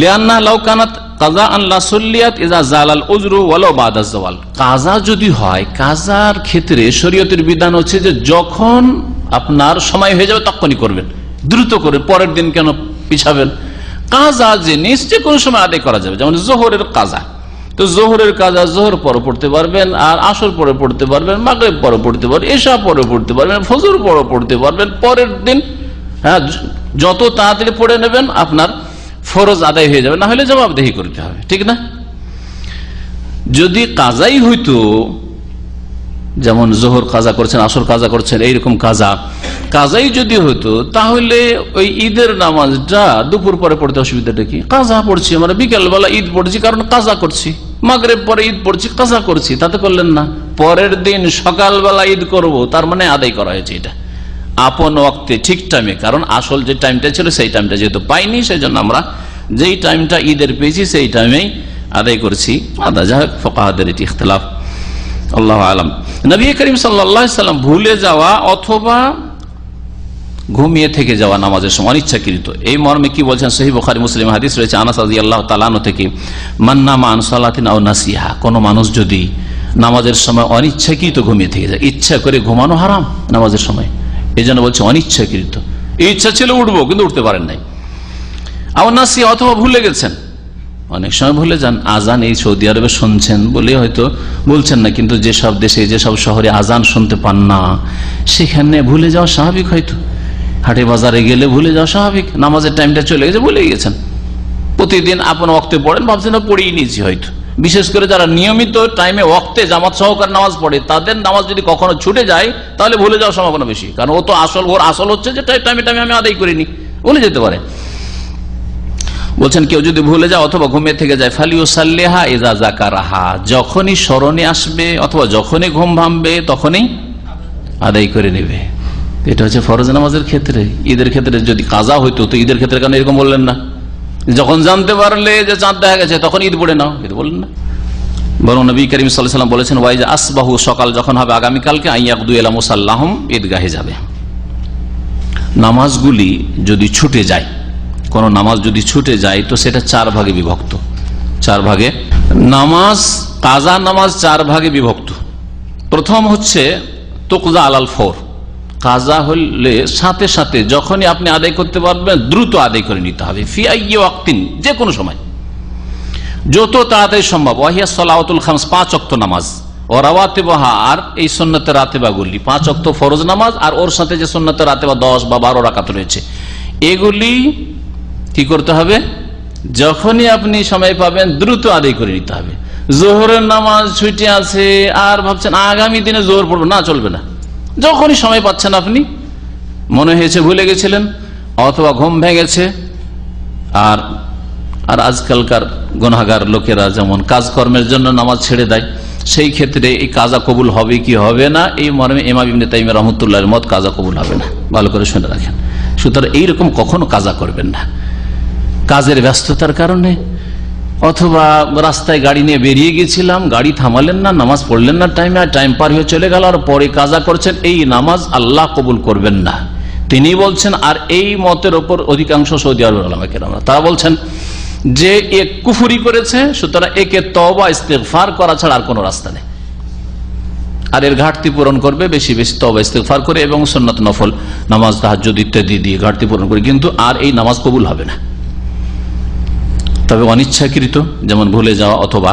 লিয়ান্না লাউকানাত কাজা আল্লাহ সল্লিয়াত ইজা জালাল উজরু ওয়ালাউ বাদা জাওয়াল। কাজা যদি হয়, কাজার ক্ষেত্রে শরীয়তের বিধান হচ্ছে যে যখন আপনার সময় হয়ে যাবে তখনই করবেন। দ্রুত করে পরের দিন কেন পিছাবেন? কাজা জিনিস যে কোনো সময় আদায় করা যাবে, যেমন জোহরের কাজা। তো জোহরের কাজা জোহর পরে পড়তে পারবেন, আর আসর পরে পড়তে পারবেন, মাগরেব পরে পড়তে পারবেন এসা পরে পড়তে পারবেন, ফজর পরে পড়তে পারবেন, পরের দিন হ্যাঁ যত তাড়াতাড়ি পড়ে নেবেন, আপনার ফরজ আদায় হয়ে যাবে না হলে জবাবদেহি করতে হবে, ঠিক না? যদি কাজাই হইতো, যেমন জোহর কাজা করছেন, আসর কাজা করছেন, এইরকম কাজা, কাজাই যদি হতো তাহলে ওই ঈদের নামাজটা দুপুর পরে পড়তে অসুবিধাটা কি? কাজা পড়ছি আমরা, বিকেলবেলা ঈদ পড়ছি, কারণ কাজা করছি। মাগরেব পরে ঈদ পড়ছি, কাজা করছি, তাতে করলেন না। পরের দিন সকালবেলা ঈদ করব, তার মানে আদায় করা হয়েছে এটা। আপন ওয়াক্তে ঠিক টাইমে কারণ আসল যে টাইমটা ছিল, সেই টাইমটা যেহেতু পাইনি সেই জন্য আমরা যেই টাইমটা ঈদের পেয়েছি, সেই টাইমেই আদায় করছি। আদা যাই হোক, ফকাহাদের এটি ইখতলাফ। আল্লাহ আলম। নবী করিম সাল্লাম ভুলে যাওয়া অথবা ঘুমিয়ে থেকে যাওয়া নামাজের সময় অনিচ্ছাকৃত। এই মর্মে কি বলছেন? সহি বখারি, মুসলিম হাদিস রয়েছে, আনাস আদি আল্লাহ তালানো থেকে মান্নামা আনসালাতিন আও নাসিহা কোনো মানুষ যদি নামাজের সময় অনিচ্ছাকৃত ঘুমিয়ে থেকে যায়, ইচ্ছা করে ঘুমানো হারাম নামাজের সময়। এই জন্য বলছে অনিচ্ছাকৃত। ইচ্ছা ছিল উঠবো, কিন্তু উঠতে পারেন নাই। আও নাসিহা অথবা ভুলে গেছেন। অনেক সময় ভুলে যান, আজান এই সৌদি আরবে শুনছেন বলে হয়তো বলছেন না, কিন্তু যেসব দেশে, যেসব শহরে আজান শুনতে পান না, সেখানে ভুলে যাওয়া স্বাভাবিক হয়তো। হাটে বাজারে গেলে ভুলে যাওয়া স্বাভাবিক, নামাজের টাইমটা চলে গেছে ভুলে গেছেন। প্রতিদিন আপন ওক্তে পড়েন, ভাবছেন পড়েই নিয়েছি হয়তো। বিশেষ করে যারা নিয়মিত টাইমে ওক্তে জামাত সহকার নামাজ পড়ে, তাদের নামাজ যদি কখনো ছুটে যায়, তাহলে ভুলে যাওয়ার সম্ভাবনা বেশি। কারণ ও তো আসল, ওর আসল হচ্ছে যে টাইমে টাইমে আমি আদায় করিনি, ভুলে যেতে পারে। বলছেন, কেউ যদি ভুলে যায় অথবা ঘুমিয়ে থেকে যায় ফালিও সাল্লেহা এজা জাকারাহা যখনই স্মরণে আসবে অথবা যখনই ঘুম ভাঙবে, তখনই আদায় করে নেবে। এটা হচ্ছে ফরজ নামাজের ক্ষেত্রে। ঈদের ক্ষেত্রে যদি কাজা হইতো, তো ঈদের ক্ষেত্রে কেন এরকম বললেন না? যখন জানতে পারলে যে চাঁদ দেখা গেছে, তখন ঈদ পড়ে নাও। ঈদ বললেন না। বরং নবী করিম সাল্লাম বলেছেন ওয়াই যে আসবাহু, সকাল যখন হবে আগামীকালকে, আইয়াকদু এলাম সাল্লাহম ঈদগাহে যাবে। নামাজগুলি যদি ছুটে যায় কোন নামাজ যদি ছুটে যায়, তো সেটা চার ভাগে বিভক্ত। চার ভাগে নামাজ, কাজা নামাজ চার ভাগে বিভক্ত। প্রথম হচ্ছে তোকজা আলাল ফোর। কাজা হলে সাথে সাথে যখনই আপনি আদায় করতে পারবেন, দ্রুত আদায় করে নিতে হবে। ফিআইয়ে যে কোনো সময়। যত তাড়াতাড়ি সম্ভব। ওয়াহিয়া সলাউতুল খামস, পাঁচ অক্ত নামাজ। ও রাওয়াতে বাহা আর এই সন্ন্যতে রাতেবাগুলি পাঁচ অক্ত ফরজ নামাজ আর ওর সাথে যে সন্ন্যতে রাতে বা দশ বা বারো রাকাত রয়েছে। এগুলি কি করতে হবে? যখনই আপনি সময় পাবেন, দ্রুত আদায় করে নিতে হবে। জোহরের নামাজ ছুটি আছে, আর ভাবছেন আগামী দিনে জোহর পড়ব, না, চলবে না। যখনই সময় পাচ্ছেন আপনি, মনে হয়েছে ভুলে গেছিলেন, অথবা ঘুম ভেঙেছে, আর আর আজকালকার গণাগার লোকেরা যেমন কাজকর্মের জন্য নামাজ ছেড়ে দেয়, সেই ক্ষেত্রে এই কাজা কবুল হবে কি হবে না, এই মর্মে এমা বিমনে তাইমে রহমতুল্লাহর মত কাজা কবুল হবে না। ভালো করে শুনে রাখেন। সুতরাং এইরকম কখনো কাজা করবেন না। কাজের ব্যস্ততার কারণে, অথবা রাস্তায় গাড়ি নিয়ে বেরিয়ে গেছিলাম, গাড়ি থামালেন না, নামাজ পড়লেন না টাইমে আর টাইম পার হয়ে চলে গেল, আর পরে কাজা করছেন, এই নামাজ আল্লাহ কবুল করবেন না। তিনি বলছেন, আর এই মতের ওপর অধিকাংশ সৌদি আরব আলমাকে তারা বলছেন যে এ কুফুরি করেছে, সুতরাং একে তবা ইস্তেফার করা ছাড়া আর কোনো রাস্তা নেই। আর এর ঘাটতি পূরণ করবে, বেশি বেশি তবা ইস্তেফার করে এবং সন্ন্যত নফল, নামাজ তাহাজ ইত্যাদি দিয়ে ঘাটতি পূরণ করে, কিন্তু আর এই নামাজ কবুল হবে না। তবে অনিচ্ছাকৃত, যেমন ভুলে যাওয়া অথবা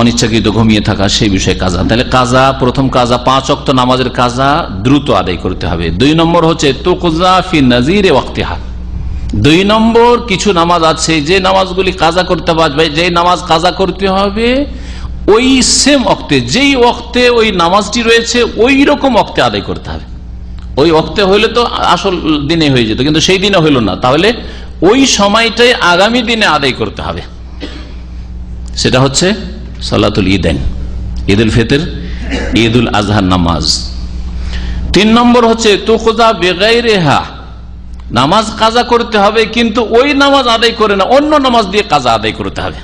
অনিচ্ছাকৃত ঘুমিয়ে থাকা, সেই বিষয়ে কাজা। তাহলে কাজা, প্রথম কাজা, পাঁচ অক্ত নামাজের কাজা দ্রুত আদায় করতে হবে। দুই নম্বর হচ্ছে তোকজা ফি নাজির ওয়াক্তিহা। দুই নম্বর, কিছু নামাজ আছে, যে নামাজগুলি কাজা করতে পারবে যে নামাজ কাজা করতে হবে, ওই সেম অক্তে যেই অক্তে ওই নামাজটি রয়েছে ওই রকম অক্তে আদায় করতে হবে। ওই অক্তে হইলে তো আসল দিনে হয়ে যেত, কিন্তু সেই দিনে হইল না। তাহলে ওই সময়টাই আগামী দিনে আদায় করতে হবে। সেটা হচ্ছে সালাতুল ঈদেন ঈদ উল ফিতর ঈদ উল আজহার নামাজ। তিন নম্বর হচ্ছে তুকজা বেগাই রেহা নামাজ কাজা করতে হবে, কিন্তু ওই নামাজ আদায় করে না, অন্য নামাজ দিয়ে কাজা আদায় করতে হবে।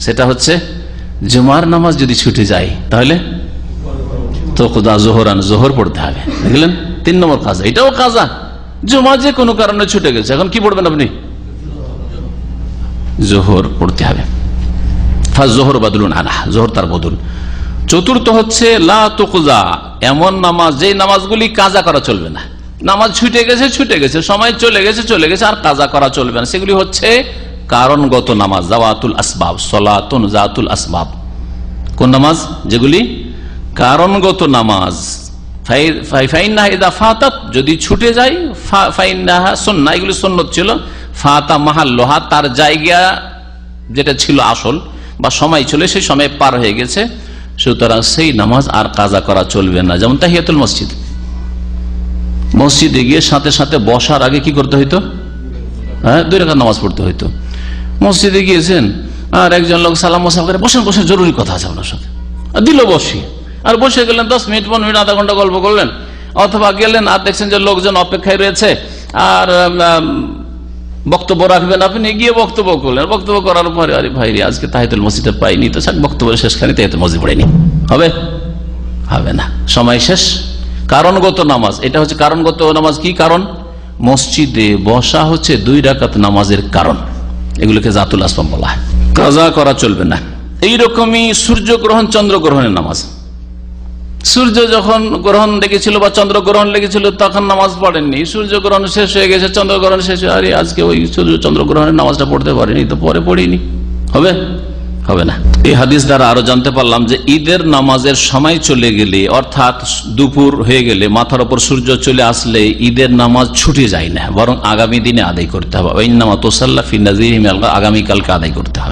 সেটা হচ্ছে, জুমার নামাজ যদি ছুটে যায়, তাহলে তো খুদা জোহরান জোহর পড়তে হবে। দেখলেন? তিন নম্বর কাজা, এটাও কাজা। জুমা যে কোনো কারণে ছুটে গেছে। এখন কি পড়বেন আপনি? জোহর পড়তে হবে। জোহর বাদুলুন আনা জোহর তার বদল। চতুর্থ হচ্ছে, লা তুকজা এমন নামাজ যে নামাজগুলি কাজা করা চলবে না। নামাজ ছুটে গেছে ছুটে গেছে, সময় চলে গেছে চলে গেছে, আর কাজা করা চলবে না। সেগুলি হচ্ছে কারণগত নামাজ, জাওয়াতুল আসবাব, সলাতুন জাতুল আসবাব। কোন নামাজ? যেগুলি কারণগত নামাজ। যদি ছুটে যায় ফাতা মাহাল্লোহা তার জায়গা যেটা ছিল আসল বা সময় সেই সময় পার হয়ে গেছে। সুতরাং সেই নামাজ আর কাজা করা চলবে না। যেমন তাহিয়াতুল মসজিদ। মসজিদে গিয়ে সাথে সাথে বসার আগে কি করতে হইতো? হ্যাঁ দুই রেখা নামাজ পড়তে হইতো। মসজিদে গিয়েছেন, আর একজন লোক সালাম মোসাম করে, বসেন বসেন, জরুরি কথা আছে আপনার সাথে। দিল বসি। আর বসে গেলেন দশ মিনিট, পনেরো মিনিট, আধা ঘণ্টা গল্প করলেন। অথবা গেলেন আর দেখছেন যে লোকজন অপেক্ষায় রয়েছে। আর বক্তব্য রাখবেন আপনি, গিয়ে বক্তব্য করলেন। বক্তব্য করার পরে, আরে ভাই আজকে তাহিতুল মসজিদে পাইনি তো সাক বক্তব্য শেষখানে তাহিতুল মসজিদ পড়েনি। হবে? হবে না। সময় শেষ। কারণগত নামাজ, এটা হচ্ছে কারণগত নামাজ কি কারণ? মসজিদে বসা হচ্ছে দুই রাকাত নামাজের কারণ। এগুলোকে জাতুল আসলাম বলা হয়। কাজা করা চলবে না। এইরকমই সূর্যগ্রহণ, চন্দ্রগ্রহণের নামাজ। সূর্য যখন গ্রহণ লেগেছিল বা চন্দ্র গ্রহণ লেগেছিল, তখন নামাজ পড়েননি। সূর্য গ্রহণ শেষ হয়ে গেছে চন্দ্রগ্রহণ শেষ হয়ে আরে, আজকে ওই সূর্য চন্দ্র গ্রহণের নামাজটা পড়তে পারিনি, তো পরে পড়িনি। হবে? হবে না। এই হাদিস দ্বারা আরও জানতে পারলাম যে ঈদের নামাজের সময় চলে গেলে, অর্থাৎ দুপুর হয়ে গেলে, মাথার উপর সূর্য চলে আসলে ঈদের নামাজ ছুটে যায় না, বরং আগামী দিনে আদায় করতে হবে। ওই নামা আগামীকালকে আদায় করতে হবে।